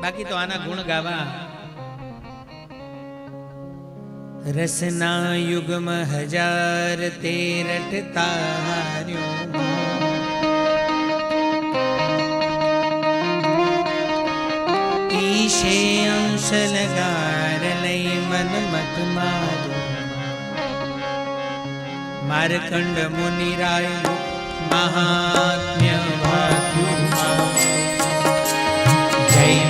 બાકી તો આના ગુણ ગાવા રસના યુગમ હજાર તેરટ તાર્યો ઈશે અંશ લગાર લઈ મન મત મારો મારકંડ મુનિરાય મહાત્મ્ય વાક્યું જૈમિની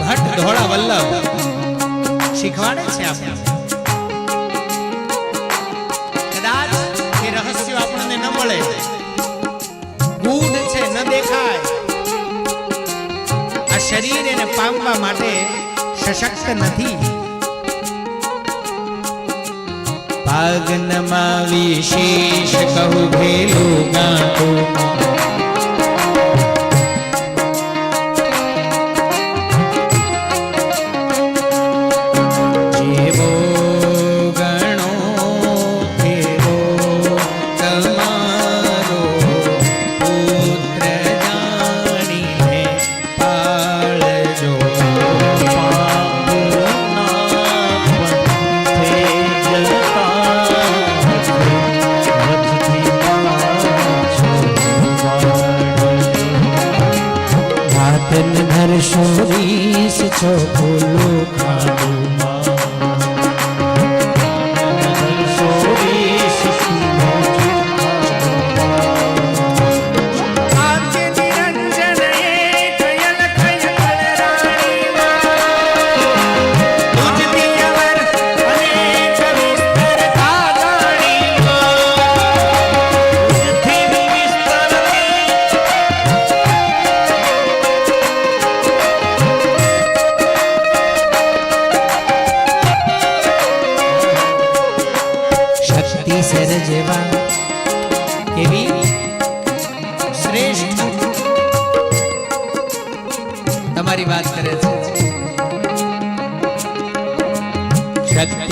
ભટ્ટ ધોળા વલ્લભ શીખવાડે છે આપણે કદાચ એ રહસ્યો આપણને ન મળે શરીર એને પામવા માટે સશક્ત નથી. પાગનમાં વિશેષ કહું ભેલું ગાંઠું. শুনিস চোখ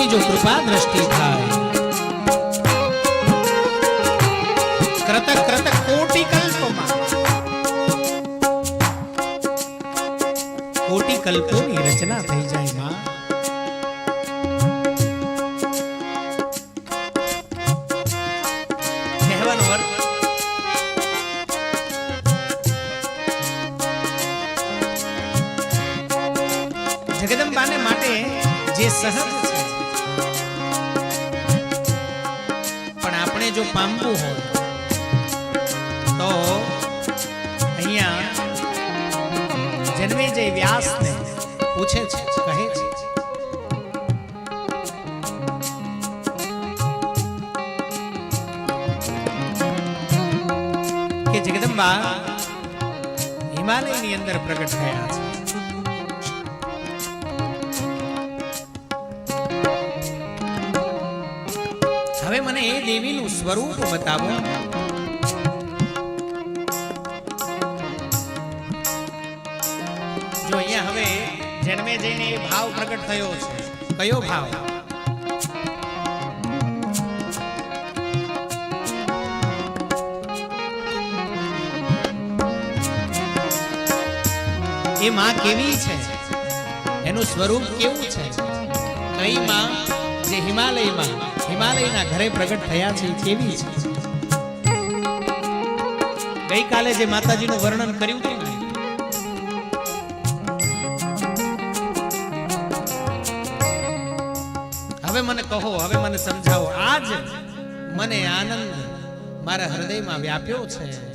આપની જો કૃપા દ્રષ્ટિ થાય. કોટી કલ્પોની રચના થઈ જાય માં. જગદંબાને માટે જે સહજ છે પણ આપણે જો પામવું હોય તો અહીંયા જન્મેજય વ્યાસને પૂછે છે કહે છે કે જગદંબા હિમાલયની અંદર પ્રગટ થયા છે હવે મને એ દેવીનું સ્વરૂપ બતાવો. જો અહીંયા હવે જન્મે જઈને એ ભાવ પ્રગટ થયો છે. કયો ભાવ? એ માં કેવી છે? એનું સ્વરૂપ કેવું છે? કઈ માં? જે હિમાલયમાં, હિમાલયના ઘરે પ્રગટ થયા છે, કેવી છે? ગઈકાલે જે માતાજીનું વર્ણન કર્યું હતું હવે મને કહો, હવે મને સમજાવો. આજ મને આનંદ મારા હૃદયમાં વ્યાપ્યો છે.